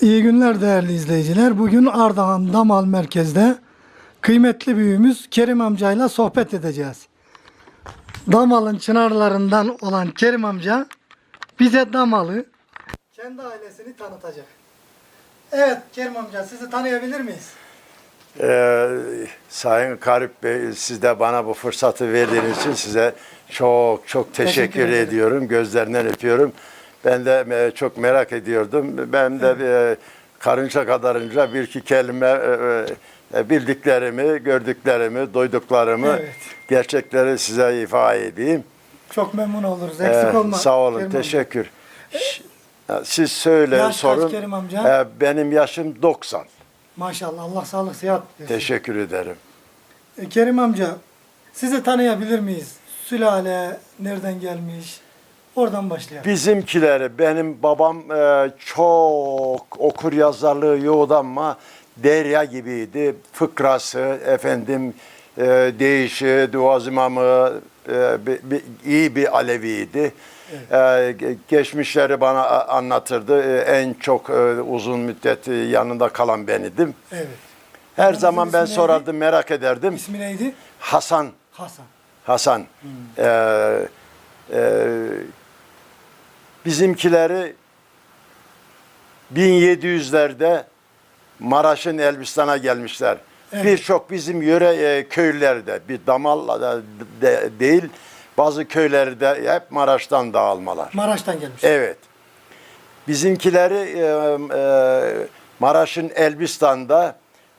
İyi günler değerli izleyiciler. Bugün Ardahan Damal Merkez'de kıymetli büyüğümüz Kerim amcayla sohbet edeceğiz. Damal'ın çınarlarından olan Kerim amca bize Damal'ı kendi ailesini tanıtacak. Evet Kerim amca sizi tanıyabilir miyiz? Ee, Sayın Karip Bey siz de bana bu fırsatı verdiğiniz için size çok çok teşekkür, Teşekkür ederim. ediyorum. Gözlerinden öpüyorum. Ben de e, çok merak ediyordum. Ben de e, karınca kadarınca bir iki kelime e, bildiklerimi, gördüklerimi, duyduklarımı, Evet. gerçekleri size ifade edeyim. Çok memnun oluruz. Eksik Ee, olma. Sağ olun, Kerim amca. teşekkür. Ş- Siz söyleyin Yaş kaç sorun. Kerim amca? Ee, benim yaşım 90. Maşallah Allah sağlık sıhhat versin. Teşekkür ederim. Kerim amca sizi tanıyabilir miyiz? Sülale nereden gelmiş? Oradan başlayalım. Bizimkileri benim babam e, çok okur yazarlığı yoğdu ama derya gibiydi. Fıkrası, efendim e, değişi, duaz imamı e, bi- bi- iyi bir Aleviydi. E, ge- geçmişleri bana anlatırdı. E, en çok e, uzun müddet e, yanında kalan bendim. Evet. Her Babanızın zaman ben neydi? sorardım, merak ederdim. İsmi neydi? Hasan Hasan. Hasan. Ee, e, bizimkileri 1700'lerde Maraş'ın Elbistan'a gelmişler. Evet. Birçok bizim yöre e, köylerde bir damal da de- değil bazı köylerde hep Maraş'tan dağılmalar. Maraş'tan gelmiş. Evet. Bizimkileri e, e, Maraş'ın Elbistan'da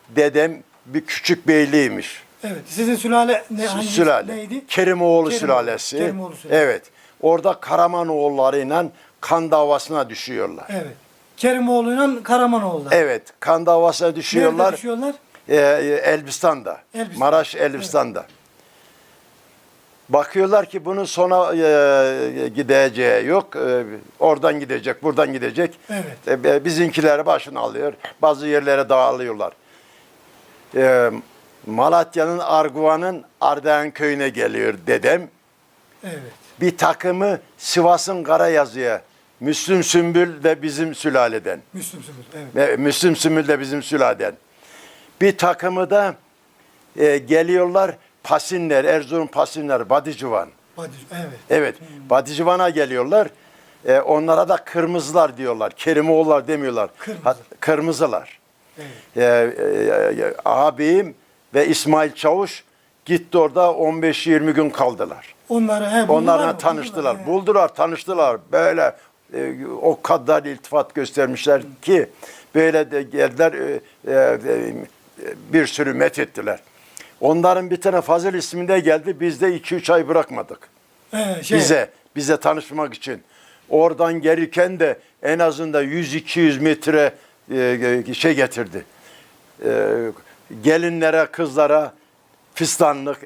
dedem bir küçük beyliymiş. Evet. Sizin sülale ne, hangi, Sülale. neydi? Kerimoğlu Kerimoğlu, sülalesi. Kerimoğlu sülalesi. Evet. Orada Karamanoğullarıyla kan davasına düşüyorlar. Evet. Evet. Kerimoğlu'yla Karamanoğlu'da. kan davasına Nerede düşüyorlar. düşüyorlar? Ee, Elbistan'da. Elbistan. Maraş Elbistan'da. Bakıyorlar ki bunun sona e, gideceği yok. E, oradan gidecek, buradan gidecek. Evet. E, bizimkileri başına alıyor. Bazı yerlere dağılıyorlar. E, Malatya'nın Arguvan'ın Ardahan köyüne geliyor dedem. Evet. Bir takımı Sivas'ın Karayazı'ya Müslüm Sümbül de bizim sülaleden. Müslüm Sümbül. Evet. Ve Müslüm Sümbül de bizim sülaleden. Bir takımı da e, geliyorlar Pasinler, Erzurum Pasinler, Badicivan. Evet. Evet, Badicivan'a geliyorlar. E, onlara da kırmızılar diyorlar. Kerimoğullar demiyorlar. Kırmızı. Ha- kırmızılar. Evet. E, e, e, abim ve İsmail Çavuş gitti orada 15-20 gün kaldılar. Onları he, buldular Onlarla mı? tanıştılar. Buldular, Buldular, tanıştılar. Böyle e, o kadar iltifat göstermişler ki böyle de geldiler e, e, e, bir sürü met ettiler. Onların bir tane Fazıl isminde geldi. Biz de 2-3 ay bırakmadık. He, şey, Bize, bize tanışmak için. Oradan gelirken de en azından 100-200 metre e, şey getirdi. E, gelinlere, kızlara fistanlık,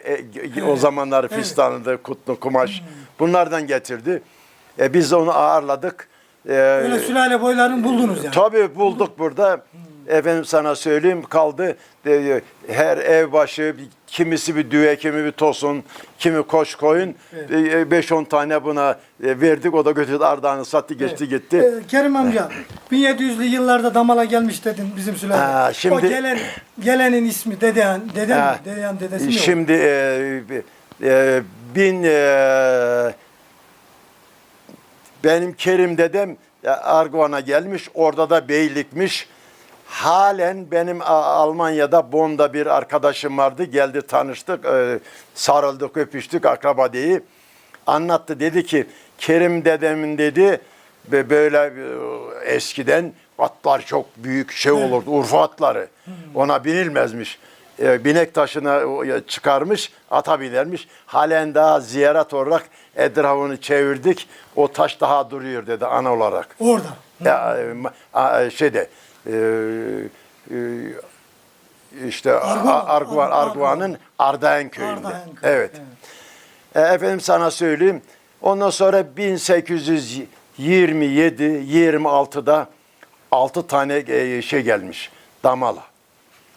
e, o zamanlar fistanlı, kutlu, kumaş bunlardan getirdi. E, biz onu ağırladık. E, Öyle sülale boylarını buldunuz yani. Tabii bulduk burada. Efendim sana söyleyeyim kaldı. E, Her ev başı bir- kimisi bir düve, kimi bir tosun, kimi koş koyun. 5-10 tane buna e, verdik. O da götürdü Ardahan'ı sattı geçti gitti. Ee, Kerim amca 1700'lü yıllarda Damal'a gelmiş dedin bizim sülale. Ha, şimdi- O gelen gelenin ismi dedeyan, deden Ha, mi? Dedeyan dedesi mi? Şimdi e, e, bin e, benim Kerim dedem e, Arguvan'a gelmiş. Orada da beylikmiş. Halen benim Almanya'da Bonn'da bir arkadaşım vardı. Geldi tanıştık. e, sarıldık, öpüştük akraba diye. Anlattı dedi ki Kerim dedemin dedi ve böyle e, eskiden atlar çok büyük şey olurdu. Urfa atları. Ona binilmezmiş. E, binek taşına çıkarmış, ata binermiş. Halen daha ziyaret olarak etrafını çevirdik. O taş daha duruyor dedi ana olarak. Orada. Ya, şeyde e, e, işte Arguvan- Arguvan'ın Ardahan köyünde. Ardahan köyü, Evet. E, efendim sana söyleyeyim. Ondan sonra 1827-26'da 6 tane e, şey gelmiş. Damala.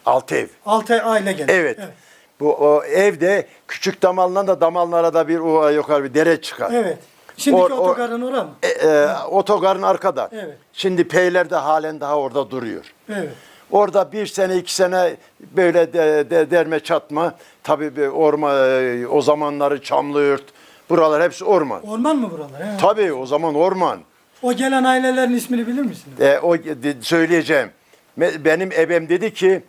6 ev. Altı aile geldi. Evet. Bu o evde küçük damaldan da damallara da bir o yukarı bir dere çıkar. Evet. Şimdiki Or- or- otogarın ora mı? E, e, otogarın arkada. Evet. Şimdi Peyler de halen daha orada duruyor. Evet. Orada bir sene iki sene böyle de, de- derme çatma. Tabii bir orma e, o zamanları Çamlıurt. Buralar hepsi orman. Orman mı buralar? He. Tabii o zaman orman. O gelen ailelerin ismini bilir misiniz? E, o de- söyleyeceğim. Me- Benim ebem dedi ki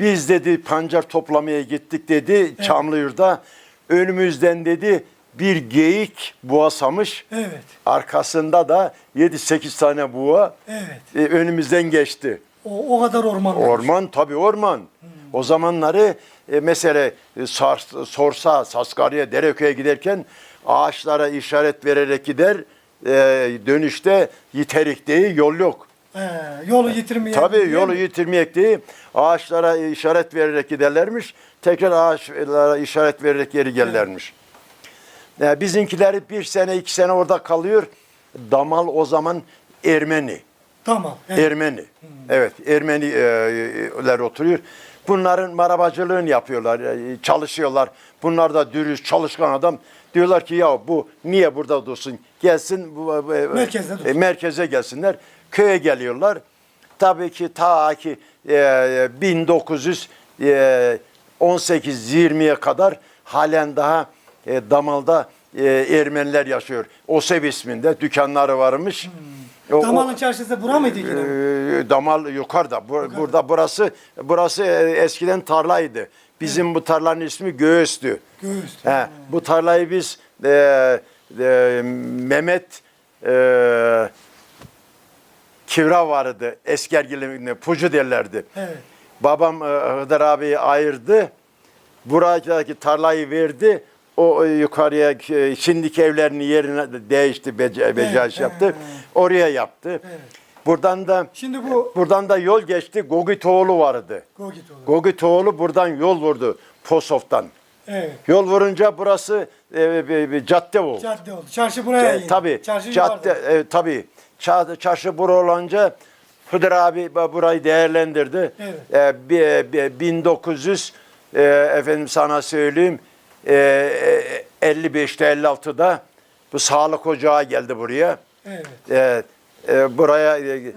biz dedi pancar toplamaya gittik dedi Çamlıyurt'ta. Önümüzden dedi bir geyik boğasamış. Evet. Arkasında da 7-8 tane buğa Evet. e, önümüzden geçti. O, o kadar orman. var. Orman tabii orman. O zamanları e, mesela e, Sorsa, Saskarya, Dereköy'e giderken ağaçlara işaret vererek gider. E, dönüşte yiterik değil, yol yok. He, yolu yitirmeye. Tabii yolu yitirmeyek değil. Ağaçlara işaret vererek giderlermiş. Tekrar ağaçlara işaret vererek geri gelirlermiş. E, bir sene iki sene orada kalıyor. Damal o zaman Ermeni. Tamam. Evet. Ermeni. Evet, Ermeniler oturuyor. Bunların marabacılığını yapıyorlar, e, çalışıyorlar. Bunlar da dürüst, çalışkan adam. Diyorlar ki ya bu niye burada dursun? Gelsin bu- e, Merkezde dursun. e, merkeze gelsinler. Köye geliyorlar. Tabii ki ta ki e, 1918-20'ye kadar halen daha e, Damal'da e, Ermeniler yaşıyor. Osev isminde dükkanları varmış. O- Damalın çarşısı bura mıydı? yine? ee, damal yukarıda. Bu- Burada burası burası e, eskiden tarlaydı. Bizim bu tarlanın ismi Göğüs'tü. Göğüs. He, bu tarlayı biz e, e, Mehmet e, Kivra vardı. Eskergil'in pucu derlerdi. Evet. Babam e, Hıdır abiyi ayırdı. Buradaki tarlayı verdi. O yukarıya e, şimdiki evlerinin yerine de değişti, bece, beceriş yaptı. evet. Oraya yaptı. Buradan da Şimdi bu buradan da yol geçti. Gogitoğlu vardı. Gogit olur. Gogitoğlu buradan yol vurdu Posof'tan. Evet. Yol vurunca burası e, bir, bir cadde oldu. Cadde oldu. Çarşı buraya E, indi. tabii. Çarşı cadde yukarıda. e, tabii. Ça- çarşı bura olunca Hıdır abi bu- burayı değerlendirdi. Evet. E, bi- bi- 1900 e, efendim sana söyleyeyim e, e, 55'te 56'da bu sağlık ocağı geldi buraya. Evet. E, e, buraya e, Evet.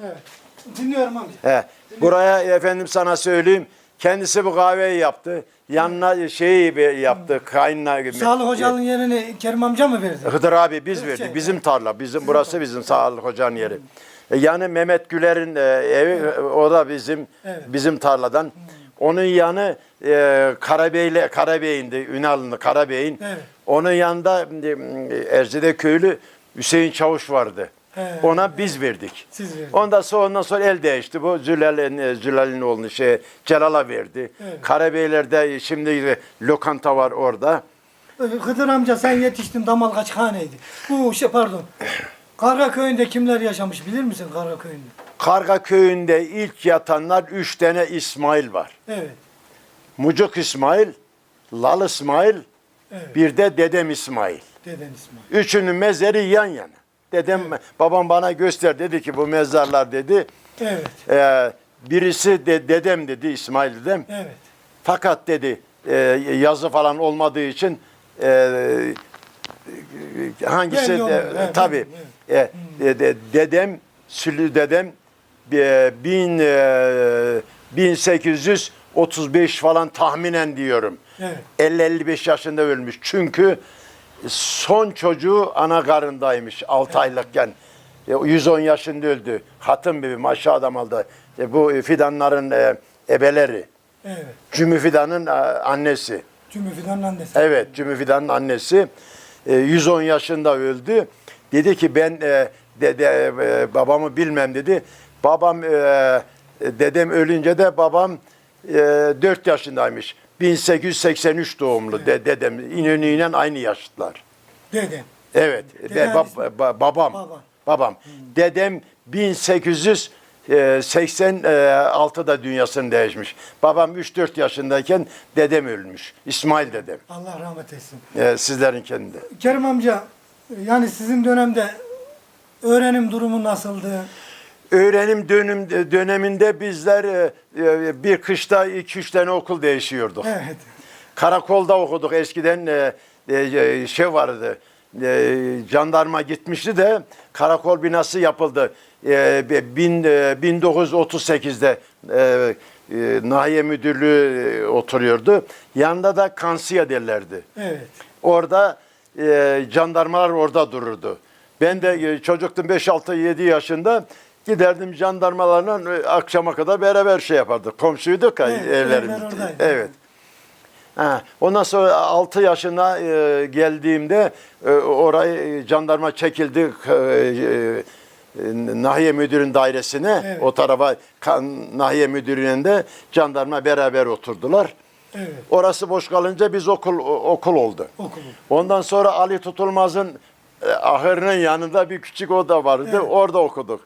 Dinliyorum amca. He, buraya efendim sana söyleyeyim. Kendisi bu kahveyi yaptı. Yanına şeyi bir yaptı. Kayınla Sağlık hocanın yerini Kerim amca mı verdi? Hıdır abi biz Şey, verdik. Bizim tarla. Bizim burası bizim sağlık hocanın yeri. E, Yani Mehmet Güler'in e, evi e, o da bizim Evet. bizim tarladan. Onun yanı e, Karabey'le Karabey'indi. Ünal'ın Karabey'in. Evet. Onun yanında e, Erzide köylü Hüseyin Çavuş vardı. He. Ona biz verdik. Siz verdiniz. Ondan sonra ondan sonra el değişti. Bu Zülal'in e, Zülal'in oğlunu şey Celal'a verdi. Evet. Karabeyler'de şimdi lokanta var orada. Hıdır amca sen yetiştin damal kaç haneydi? Bu şey pardon. Karga köyünde kimler yaşamış bilir misin Karga köyünde? Karga köyünde ilk yatanlar üç tane İsmail var. Evet. Mucuk İsmail, Lal İsmail, Evet. bir de dedem İsmail. Deden İsmail. Üçünün mezarı yan yana. Dedem, babam bana göster dedi ki bu mezarlar dedi. Evet. Ee, birisi de dedem dedi İsmail dedem. Evet. Fakat dedi e, yazı falan olmadığı için e, e, hangisi de, evet, tabii evet. e, e, de- dedem Sülü dedem e, bin e, 1835 falan tahminen diyorum. Evet. 50-55 yaşında ölmüş. Çünkü son çocuğu ana karındaymış 6 aylıkken. E, 110 yaşında öldü. Hatun bibi maşa adam aldı. E, bu fidanların e, ebeleri. Evet. Cümü Fidan'ın e, annesi. Cümle Fidan'ın annesi. Evet, Cümü Fidan'ın annesi. E, 110 yaşında öldü. Dedi ki ben e, dede, e, babamı bilmem dedi. Babam, e, dedem ölünce de babam e, 4 yaşındaymış. 1883 doğumlu de, dedem. İnönü'yle aynı yaşlılar. Deden. Evet, Deden be- bab- ismi? ba- babam. Baba. Babam. Dedem 1886'da dünyasını değişmiş. Babam 3-4 yaşındayken dedem ölmüş. İsmail dedem. Allah rahmet etsin. Ee, sizlerin kendinde. Kerim amca yani sizin dönemde öğrenim durumu nasıldı? Öğrenim dönüm, döneminde bizler e, e, bir kışta 2-3 tane okul değişiyorduk. Evet. Karakolda okuduk eskiden e, e, şey vardı. e, jandarma gitmişti de karakol binası yapıldı. E, bin, e, 1938'de e, e, Nahiye Müdürlüğü e, oturuyordu. Yanında da kansiye derlerdi. Evet. Orada e, jandarmalar orada dururdu. Ben de e, çocuktum 5-6-7 yaşında giderdim jandarmalarla e, akşama kadar beraber şey yapardık. Komşuyduk ya Evet, evlerimiz. Evet. Ha, ondan sonra 6 yaşına e, geldiğimde e, orayı jandarma çekildi e, e, Nahiye Müdürün dairesine. Evet. O tarafa kan- Nahiye Müdürü'nün de jandarma beraber oturdular. Evet. Orası boş kalınca biz okul okul oldu. Okul. Ondan sonra Ali Tutulmaz'ın e, ahırının yanında bir küçük oda vardı. Evet. Orada okuduk.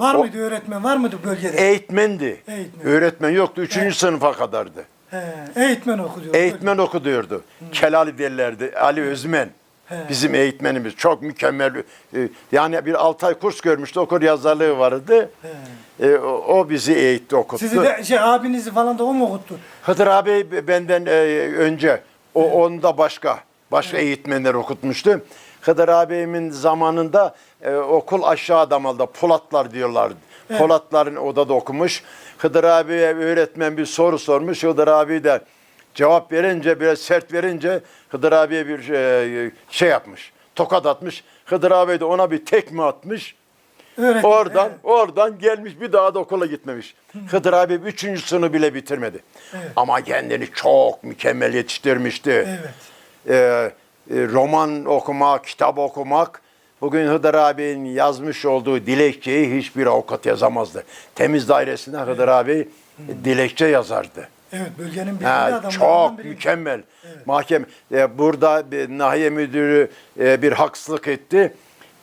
Var O- mıydı öğretmen? Var mıydı bölgede? Eğitmendi. Eğitmen. Öğretmen yoktu. Üçüncü sınıfa kadardı. He, eğitmen okuyor. Eğitmen okuduyordu. Kelali derlerdi. Ali Özmen. He. Bizim eğitmenimiz. Çok mükemmel. e, Yani bir 6 ay kurs görmüştü. Okur yazarlığı vardı. E, o, o bizi eğitti, okuttu. Sizi de şey abinizi falan da o mu okuttu? Hıdır abi benden e, önce. O onda başka. Başka eğitmenler okutmuştu. Hıdır abimin zamanında e, okul aşağı damalda Polatlar diyorlardı. Polatların odada okumuş. Hıdır abiye öğretmen bir soru sormuş. Hıdır abi de cevap verince biraz sert verince Hıdır abiye bir e, şey yapmış. Tokat atmış. Hıdır abi de ona bir tekme atmış. Öğretmen. Oradan evet. oradan gelmiş bir daha da okula gitmemiş. Hıdır abi üçüncü sınıfı bile bitirmedi. Evet. Ama kendini çok mükemmel yetiştirmişti. Evet. Ee, roman okumak, kitap okumak. Bugün Hıdır abinin yazmış olduğu dilekçeyi hiçbir avukat yazamazdı. Temiz dairesinde Hıdır abi dilekçe yazardı. Evet bölgenin bilgili Ha, çok biri. mükemmel. Mahkeme e, burada bir nahiye müdürü e, bir haksızlık etti.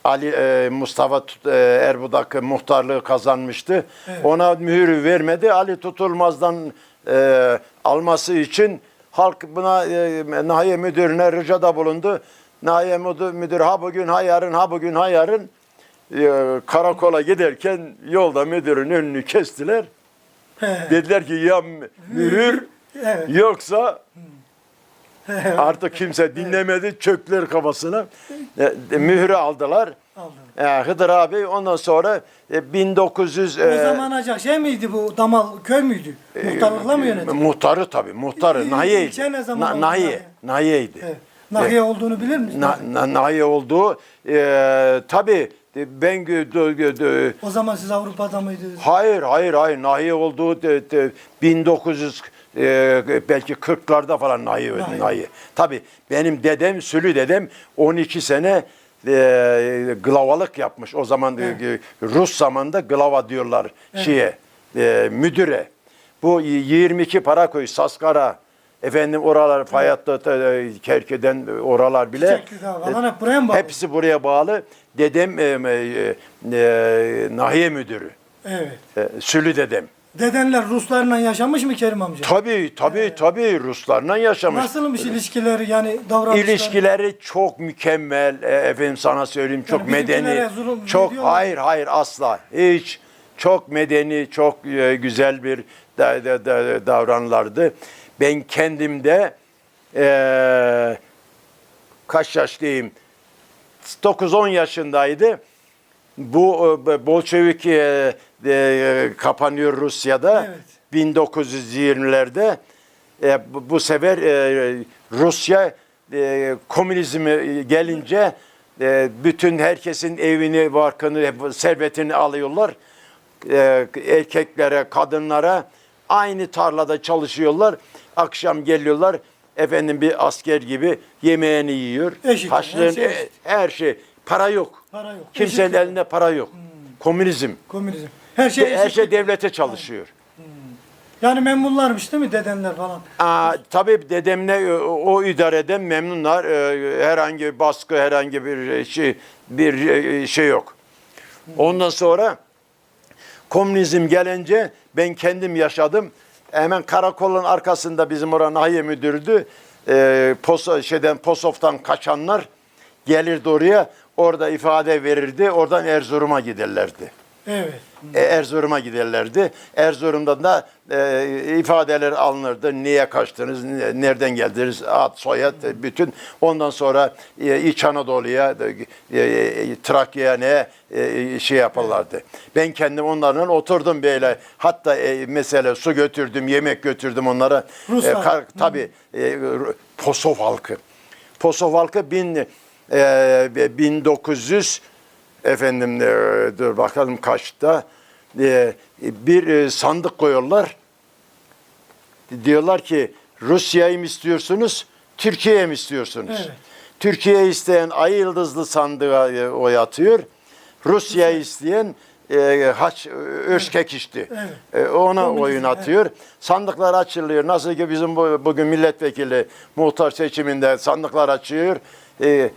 Ali e, Mustafa Tut- e, Erbudak muhtarlığı kazanmıştı. Ona mühürü vermedi. Ali Tutulmaz'dan e, alması için halk buna e, nahiye müdürüne ricada bulundu. Nahiye müdür, müdür ha bugün ha yarın ha bugün ha yarın e, karakola giderken yolda müdürün önünü kestiler. He. Dediler ki ya mühür Evet. yoksa artık kimse dinlemedi çöktüler kafasına. E, e, mührü aldılar. Aldım. E, Hıdır abi ondan sonra e, 1900 O e, zaman acak şey miydi bu damal köy müydü? Muhtarlıkla mı yönetiyor? muhtarı tabii muhtarı İl- Nahiye'ydi. ilçe ne zaman oldu Nahiye, Nahiye? Nahiye'ydi. Evet. Nahiye olduğunu bilir misin? Na, na, Nahiye olduğu e, tabii e, ben gö- dö- gö- dö- O zaman siz Avrupa'da mıydınız? Hayır, hayır, hayır. Nahiye olduğu de, de, 1900 e, belki 40'larda falan nahiye öldü Nahiye. nahiye. Tabii benim dedem, Sülü dedem 12 sene e, glavalık yapmış. O zaman e, Rus zamanında glava diyorlar şeye, e, müdüre. Bu 22 Paraköy, Saskara, efendim oralar Fayat'ta, e, Kerke'den oralar bile. Falan hep buraya mı bağlı? Hepsi buraya bağlı. Dedem e, e, e, nahiye müdürü. Evet. E, Sülü dedem. Dedenler Ruslarla yaşamış mı Kerim amca? Tabii tabii tabii Ruslarla yaşamış. Nasılmış ilişkileri yani davranışları? İlişkileri çok mükemmel. E, efendim sana söyleyeyim çok Yani bizimkilere medeni. zulüm Çok hayır hayır asla. Hiç çok medeni, çok e, güzel bir da, da, da- davranırlardı. Ben kendimde e, kaç yaşlıyım? 9-10 yaşındaydı. Bu e, Bolşevik e, e, kapanıyor Rusya'da. Evet. 1920'lerde e, bu, sefer e, Rusya e, komünizmi gelince e, bütün herkesin evini, barkını, hep servetini alıyorlar. E, erkeklere, kadınlara aynı tarlada çalışıyorlar. Akşam geliyorlar. Efendim bir asker gibi yemeğini yiyor. Eşit, her Haşlığın- şey e, eşit. her şey. Para yok. Para yok. Kimsenin Eşit. elinde para yok. Komünizm. Komünizm. Her şey Her şey devlete çalışıyor. Yani memnunlarmış değil mi dedenler falan? Aa, tabii dedemle o, o idareden memnunlar. Ee, herhangi bir baskı, herhangi bir şey bir e, şey yok. Ondan sonra komünizm gelince ben kendim yaşadım. Hemen karakolun arkasında bizim oranın nahiye müdürdü. Ee, Poso, şeyden Posof'tan kaçanlar gelirdi oraya. Orada ifade verirdi. Oradan Erzurum'a giderlerdi. Evet. E, Erzurum'a giderlerdi. Erzurum'da da e, ifadeler alınırdı. Niye kaçtınız, ne- nereden geldiniz, ad, soyad, e, bütün. Ondan sonra e, İç Anadolu'ya, e, e, Trakya'ya ne e, şey yaparlardı. Ben kendim onlarla oturdum böyle. Hatta e, mesela su götürdüm, yemek götürdüm onlara. Ruslar. kar- tabii e, Ru- halkı. Posov halkı bin, e, 1900 efendim e, dur bakalım kaçta e, bir e, sandık koyuyorlar. Diyorlar ki Rusya'yı mı istiyorsunuz, Türkiye'ye mi istiyorsunuz? Evet. Türkiye isteyen ay yıldızlı sandığa e, oy atıyor. Rusya'yı isteyen e, haç Özkek içti. Evet. E, ona Komünizm, oyun evet. atıyor. Sandıklar açılıyor. Nasıl ki bizim bu, bugün milletvekili muhtar seçiminde sandıklar açıyor. E,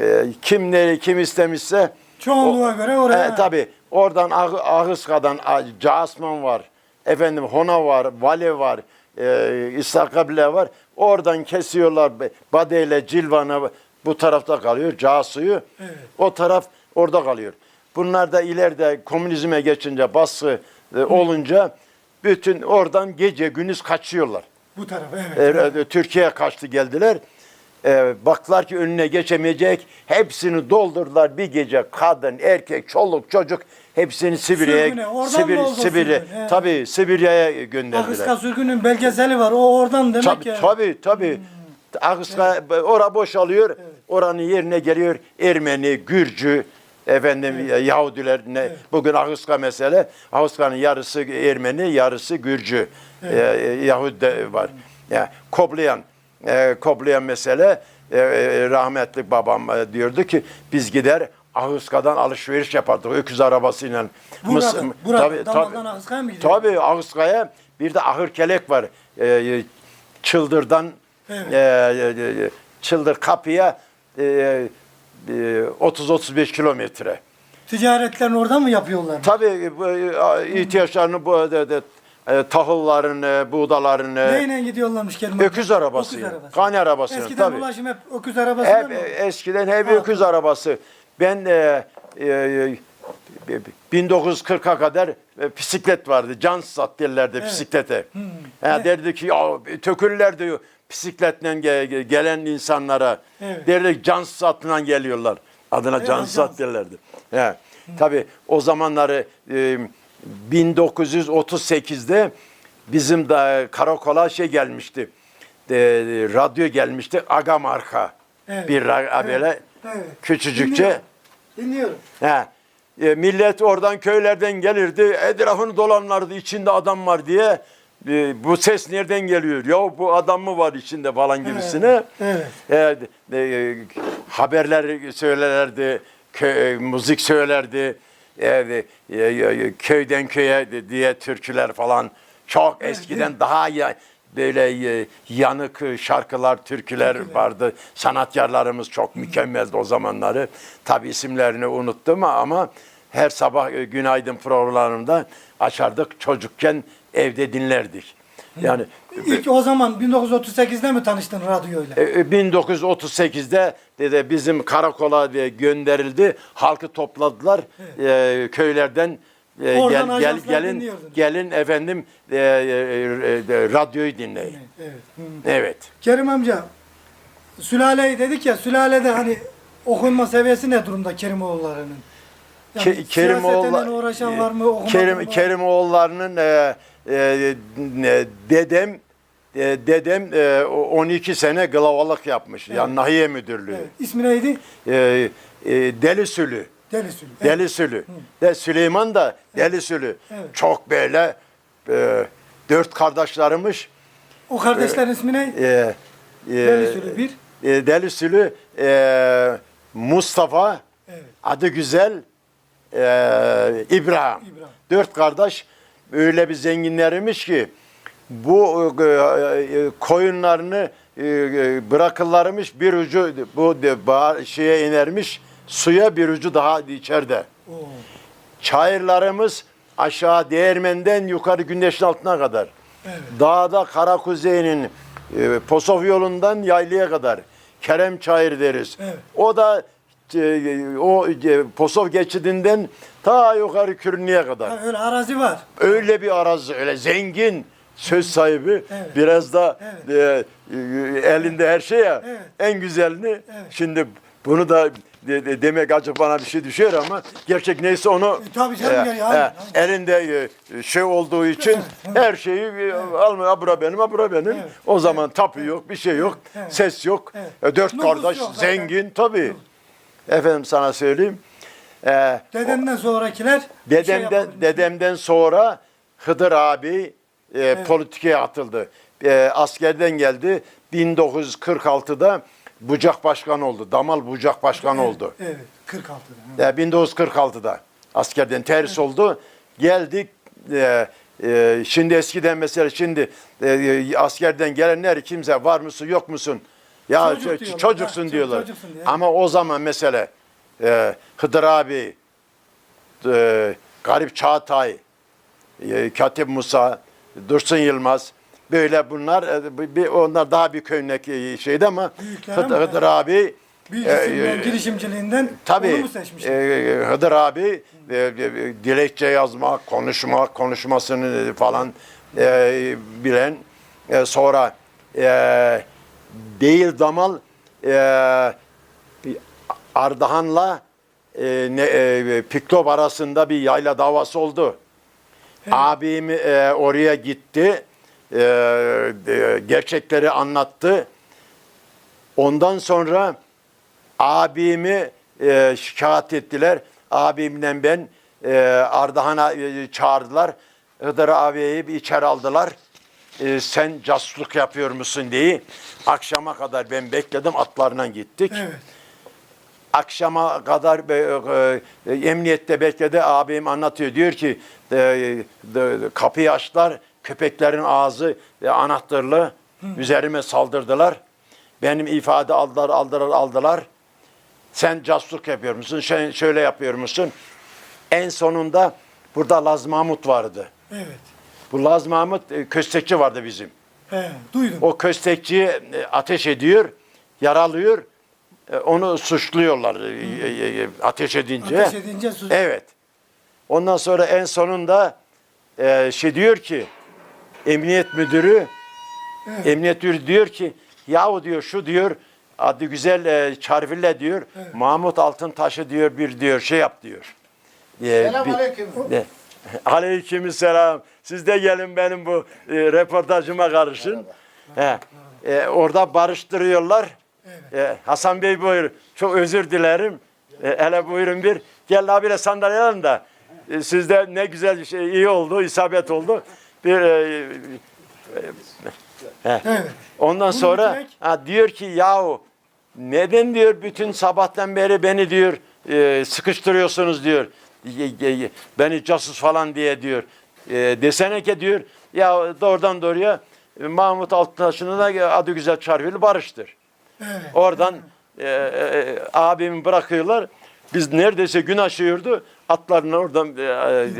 e, kim ne kim istemişse Çoğunluğa göre oraya. e, tabii oradan Ah- Ahıska'dan A- Casman var. Efendim Hona var, Vale var, e, İstakabile var. Oradan kesiyorlar Bade ile Cilvan'a bu tarafta kalıyor. Casu'yu. Evet. O taraf orada kalıyor. Bunlar da ileride komünizme geçince baskı e, olunca bütün oradan gece gündüz kaçıyorlar. Bu tarafa evet. E, e, Türkiye'ye kaçtı geldiler. E, baktılar ki önüne geçemeyecek. Hepsini doldurdular bir gece. Kadın, erkek, çoluk, çocuk hepsini Sibirya'ya Sürgüne, oradan mı oldu Sibirya, sürgün? He. tabii Sibirya'ya gönderdiler. Akıska sürgünün belgeseli var. O oradan demek Tabii ya. tabii tabii. Akıska ora boşalıyor. Oranın yerine geliyor Ermeni, Gürcü, efendim Yahudiler ne bugün Akıska mesele. Akıska'nın yarısı Ermeni, yarısı Gürcü. Ee, Yahudi de var. Yani koplayan e, koplayan mesele e, e, rahmetli babam e, diyordu ki biz gider Ahıska'dan alışveriş yapardık öküz arabasıyla. Mıs- burada. tabii, Damardan tabii. Akıska'ya mı gidiyor? Tabii Ağustkaya bir de ahır kelek var. Ee, çıldırdan Evet. e, e, e, çıldır kapıya e, e, 30-35 kilometre. Ticaretlerini oradan mı yapıyorlar? Tabii bu, e, ihtiyaçlarını bu de, de, e, tahıllarını, buğdalarını, Neyle gidiyorlarmış Kerim öküz arabası. Öküz arabası. Kani arabasını Eskiden tabii. ulaşım hep öküz arabasıyla Hep mı? e, eskiden hep Ha. öküz arabası. Ben e, e, 1940'a kadar e, bisiklet vardı. Cansat derlerdi bisiklete. Ha, derdi ki ya tökürler diyor bisikletle ge- ge- gelen insanlara. Evet. Derdi ki cansatla geliyorlar. Adına Evet, cansat Cans. derlerdi. He. Tabii o zamanları e, 1938'de bizim de karakola şey gelmişti. E, radyo gelmişti. Aga marka. Evet. Bir ra- böyle Evet. küçücükçe. Dinliyorum. Dinliyorum. He. E, millet oradan köylerden gelirdi. Etrafını dolanlardı içinde adam var diye. E, bu ses nereden geliyor? Ya bu adam mı var içinde falan gibisine. Evet. E, e, haberler söylerlerdi. Kö, e, müzik söylerdi. E, e, e, köyden köye diye türküler falan. Çok eskiden daha ya, böyle e, yanık şarkılar, türküler vardı. Sanatkarlarımız çok mükemmeldi o zamanları. Tabi isimlerini unuttum ama her sabah e, günaydın programlarında açardık. Çocukken evde dinlerdik. Yani İlk o zaman 1938'de mi tanıştın radyoyla? e, e, 1938'de dedi bizim karakola diye gönderildi. Halkı topladılar e, köylerden e, Oradan gel, gel ajanslar gelin dinliyordunuz. gelin efendim e, e, e, radyoyu dinleyin. Evet. Hı. Evet. Kerim amca, sülaleyi dedik ya, sülalede hani okunma seviyesi ne durumda Kerimoğulları'nın? Yani Ke- Kerimoğullar- siyasetle uğraşan var mı? Kerim var mı? Kerimoğulları'nın e, e, dedem e, dedem e, o- 12 sene glavalık yapmış. Yani nahiye müdürlüğü. Evet. İsmi neydi? E, e, Delisülü. Delisül. Evet. Delisülü. De Süleyman da Delisülü. Evet. Çok böyle e, dört kardeşlerimiz. O kardeşlerin ismi ne? E, e, Delisülü bir. E, Delisülü e, Mustafa Evet. adı güzel e, İbrahim. İbrahim. Dört kardeş öyle bir zenginlermiş ki bu e, e, koyunlarını e, bırakırlarmış bir ucu bu şeye inermiş suya bir ucu daha içeride. Oo. Çayırlarımız aşağı değirmenden yukarı güneşin altına kadar. Evet. Dağda Karakuzey'in e, Posov yolundan yaylaya kadar. Kerem Çayır deriz. Evet. O da o e, Posov geçidinden ta yukarı Kürni'ye kadar. Ha, öyle arazi var. Öyle bir arazi, öyle zengin, söz sahibi, Evet. biraz da e, e, elinde her şey ya, Evet. en güzelini. Şimdi bunu da de- de- demek acı bana bir şey düşüyor ama gerçek neyse onu E, tabii canım, yani, aynen, elinde e, şey olduğu için her şeyi e, almıyor. Ha, bura benim, ha, bura benim. Evet. O zaman tapu yok, bir şey yok, Evet. ses yok. Evet. E, dört Nüfus kardeş yok zengin tabii. Efendim sana söyleyeyim. E, Dedenden sonrakiler şey Dedemden yapabilmiş. dedemden sonra Hıdır abi e, politikaya atıldı. E, askerden geldi. 1946'da Bucak Başkanı oldu. Damal Bucak Başkanı oldu. Evet, 46'da. E, 1946'da askerden terhis oldu. Geldik. e, e, şimdi eskiden mesela şimdi e, askerden gelenler kimse var mısın yok musun? Ya Çocuk ço- diyorlar. çocuksun Ha, diyorlar. çocuksun diye. Ama o zaman mesela e, Hıdır abi, e, Garip Çağatay, e, Katip Musa, Dursun Yılmaz böyle bunlar e, bir- bir, onlar daha bir köynek e, şeydi ama Büyükler Hıdır, ama- Hıdır abi Bilgisinden, e, girişimciliğinden onu Tabii mu seçmişler? e, Hıdır abi e, e, dilekçe yazmak, konuşmak, konuşmasını falan e, bilen e, sonra e, değil damal e, Ardahan'la e, ne, e, Piklop arasında bir yayla davası oldu. Abim e, oraya gitti, e, e, gerçekleri anlattı. Ondan sonra abimi e, şikayet ettiler. Abimle ben e, Ardahan'a e, çağırdılar. Hıdır abiyi bir içeri aldılar. E, sen casusluk yapıyor musun diye. Akşama kadar ben bekledim atlarına gittik. Evet. Akşama kadar e, e, emniyette bekledi. Abim anlatıyor. Diyor ki e, de- kapıyı açtılar. Köpeklerin ağzı e, anahtarlı. Üzerime saldırdılar. Benim ifade aldılar, aldılar, aldılar. Sen casusluk yapıyor musun? Şöyle yapıyor musun? En sonunda burada Laz Mahmut vardı. Evet. Bu Laz Mahmut e, köstekçi vardı bizim. He, duydum. O köstekçiyi e, ateş ediyor, yaralıyor. E, Onu suçluyorlar e, e, e, ateş edince. Ateş edince sus. Evet. Ondan sonra en sonunda e, şey diyor ki emniyet müdürü emniyet müdürü diyor ki yahu diyor şu diyor adı güzel e, Çarville diyor Mahmut Altıntaş'ı diyor bir diyor şey yap diyor. E, Selamünaleyküm. ne? Aleykümselam. Siz de gelin benim bu e, reportajıma karışın. He. E, orada barıştırıyorlar. E, Hasan Bey buyur. Çok özür dilerim. E, hele buyurun bir. Gel abiyle sandalye alın da. E, sizde ne güzel şey iyi oldu, isabet oldu. Bir e, Evet. Ondan sonra ha, diyor ki yahu neden diyor bütün sabahtan beri beni diyor e, sıkıştırıyorsunuz diyor. Beni casus falan diye diyor. E, desene ki diyor ya doğrudan doğruya e, Mahmut Altıtaş'ın da adı güzel Çarvili barıştır. Evet. Oradan e, e, abimi bırakıyorlar. Biz neredeyse gün aşıyordu. Atlarına oradan e,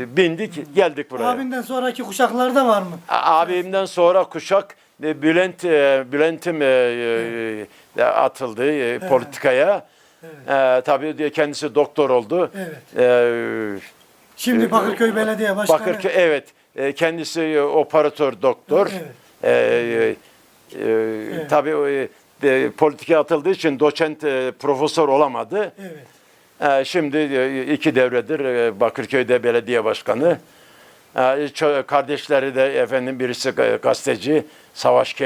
e, bindik geldik buraya. Abinden sonraki kuşaklarda var mı? A- Abimden sonra kuşak e, Bülent e, Bülent'im e, e, e, atıldı e, politikaya. E, tabii diye kendisi doktor oldu. Evet. E, Şimdi Bakırköy Belediye Başkanı. Bakırköy evet e, kendisi e, operatör doktor. Evet. E, e, e, Tabii o, e, politikaya atıldığı için doçent e, profesör olamadı. Evet. E, şimdi e, iki devredir e, Bakırköy'de belediye başkanı. E, ço- kardeşleri de efendim birisi ga- gazeteci Savaş Ke